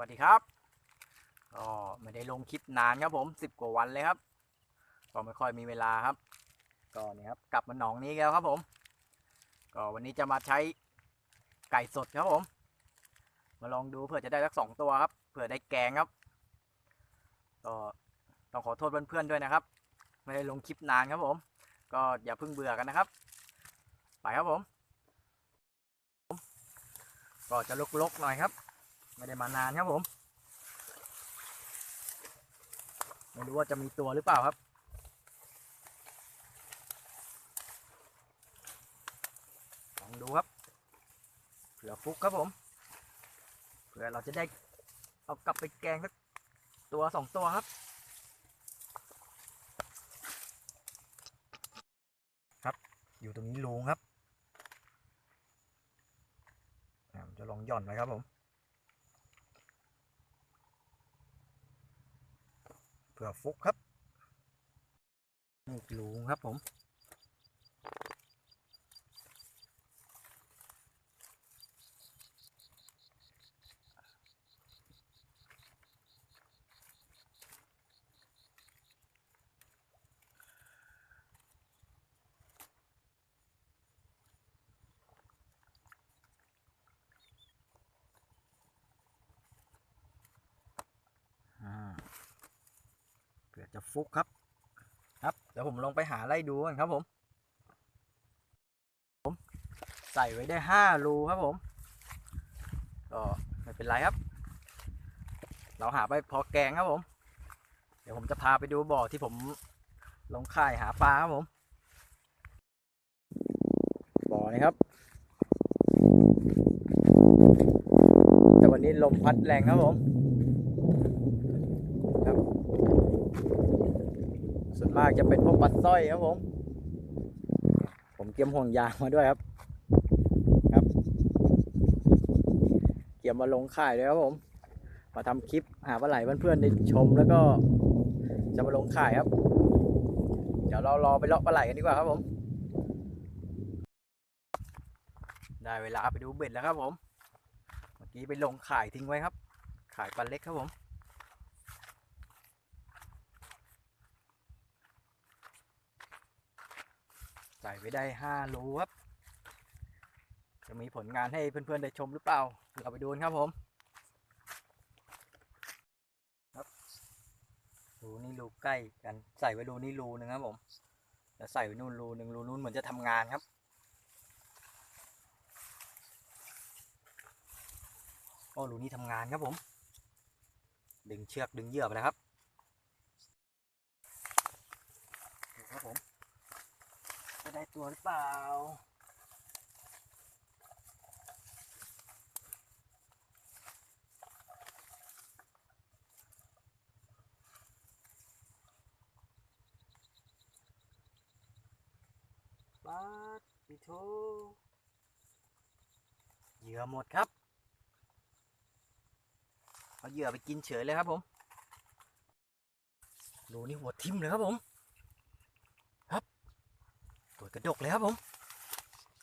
วัสดีครับก็ไม่ได้ลงคลิปนานครับผมสิบกว่าวันเลยครับ ก็ไม่ค่อยมีเวลาครับ ก็นี่ครับกลับมาหนองนี้แล้วครับผม ก็วันนี้จะมาใช้ไก่สดครับผม มาลองดูเผื่อจะได้สักสองตัวครับเผื่อได้แกงครับ ก็ต้องขอโทษเพื่อนๆด้วยนะครับ ไม่ได้ลงคลิปนานครับผม ก็อย่าเพิ่งเบื่อกันนะครับ ไปครับผม ก็จะลกๆหน่อยครับ ไม่ได้มานานครับผม ไม่รู้ว่าจะมีตัวหรือเปล่าครับ ลองดูครับ เผื่อฟุกครับผม เผื่อเราจะได้เอากลับไปแกงสักตัวสองตัวครับ ครับ อยู่ตรงนี้ลุงครับจะลองหย่อนไว้ครับผม เผื่อฟุกครับนี่ลุงครับผม เผื่อจะฟุกครับ ครับเดี๋ยวผมลงไปหาไล่ดูกันครับผมผม ใส่ไว้ได้ห้ารูครับผมก็ไม่เป็นไรครับ เราหาไปพอแกงครับผม เดี๋ยวผมจะพาไปดูบ่อที่ผมลงข่ายหาปลาครับผมบ่อนี้ครับ แต่วันนี้ลมพัดแรงครับผมครับ ส่วนมากจะเป็นพวกปลาสร้อยครับผม ผมเตรียมห่วงยางมาด้วยครับ ครับ เตรียมมาลงข่ายเลยครับผม มาทำคลิปหาปลาไหลเพื่อนๆได้ชมแล้วก็ จะมาลงข่ายครับ เดี๋ยวเรารอไปเลาะปลาไหลกันดีกว่าครับผม ได้เวลาไปดูเบ็ดแล้วครับผม เมื่อกี้ไปลงข่ายทิ้งไว้ครับ ข่ายปลาเล็กครับผม ใส่ไว้ได้ห้าโลครับ จะมีผลงานให้เพื่อนๆได้ชมหรือเปล่าเราไปดูนครับผมครับรูนี่รูใกล้กันใส่ไว้รูนี่รูหนึ่งครับผมแล้วใส่ไว้นู่นรูหนึ่งรูนู้นเหมือนจะทำงานครับโอ้รูนี้ทำงานครับผม ดึงเชือกดึงเหยื่อไปแล้วครับดูครับผม จะ ได้ตัวหรือเปล่าปัดปิโทเหยื่อหมดครับ เอาเหยื่อไปกินเฉยเลยครับผมรูนี่หัวทิ่มเลยครับผม ตัวกระดกเลยครับผม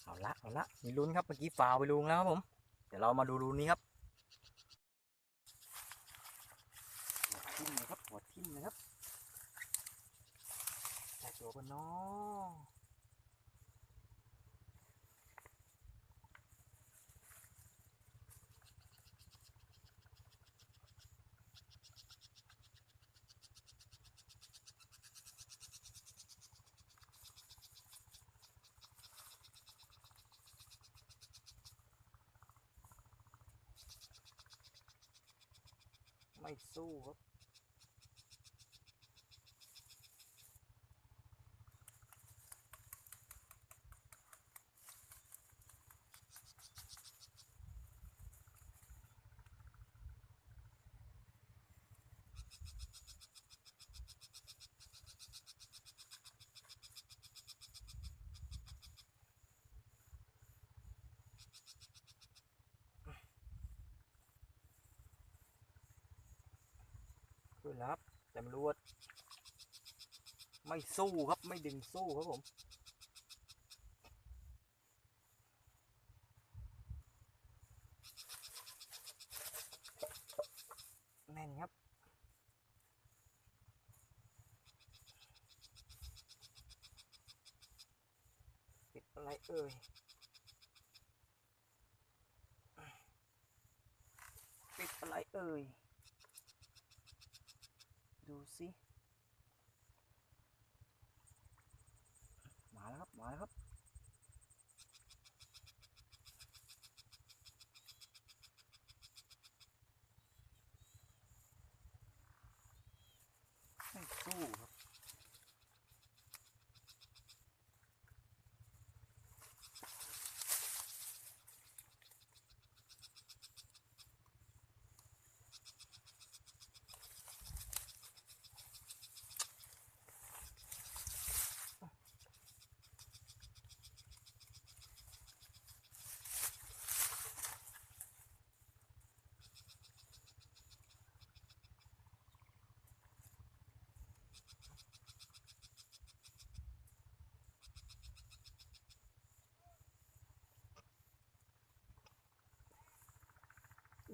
เอาละเอาละมีลุ้นครับเมื่อกี้ฟาวไปลุงแล้วครับผม เดี๋ยวเรามาดูรูนี้ครับหัวทิ่มเลยครับหัวทิ่มเลยครับแต่ตัวกันเนา ไม่สู้ครับ ช่วยนะครับ แต่ไม่รู้ว่าไม่สู้ครับไม่ดึงสู้ครับผมแน่นครับปิดอะไรเอ่ยปิดอะไรเอ่ย ดูสิ มาแล้วครับ มาแล้วครับ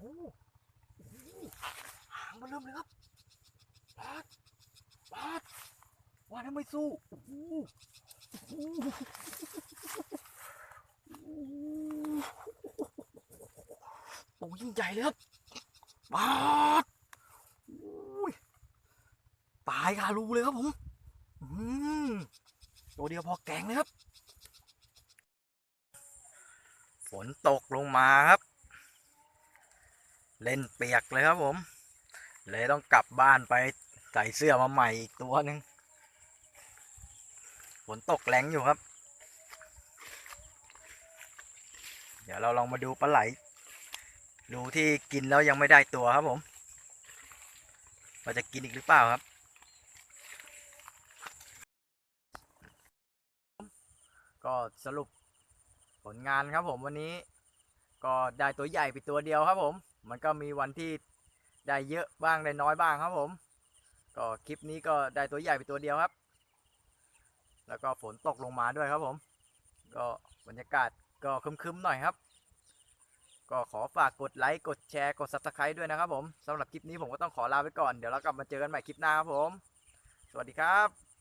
หหางมันเริ่มเลยครับปาดปาดว่าถ้าไม่สู้โอ้โหโอ้ยิ่งใหญ่เลยครับปาดโอ้ยตายคารูเลยครับผมอืมตัวเดียวพอแกงเลยครับ ฝนตกลงมาครับ เล่นเปียกเลยครับผม เลยต้องกลับบ้านไปใส่เสื้อมาใหม่อีกตัวหนึ่งฝนตกแรงอยู่ครับ เดี๋ยวเราลองมาดูปลาไหล ดูที่กินแล้วยังไม่ได้ตัวครับผมว่าจะกินอีกหรือเปล่าครับ ก็สรุปผลงานครับผมวันนี้ ก็ได้ตัวใหญ่ไปตัวเดียวครับผม มันก็มีวันที่ได้เยอะบ้างได้น้อยบ้างครับผม ก็คลิปนี้ก็ได้ตัวใหญ่ไปตัวเดียวครับ แล้วก็ฝนตกลงมาด้วยครับผม ก็บรรยากาศก็คึมๆหน่อยครับ ก็ขอฝากกดไลค์กดแชร์กด subscribe ด้วยนะครับผมสำหรับคลิปนี้ผมก็ต้องขอลาไปก่อนเดี๋ยวเรากลับมาเจอกันใหม่คลิปหน้าครับผม สวัสดีครับ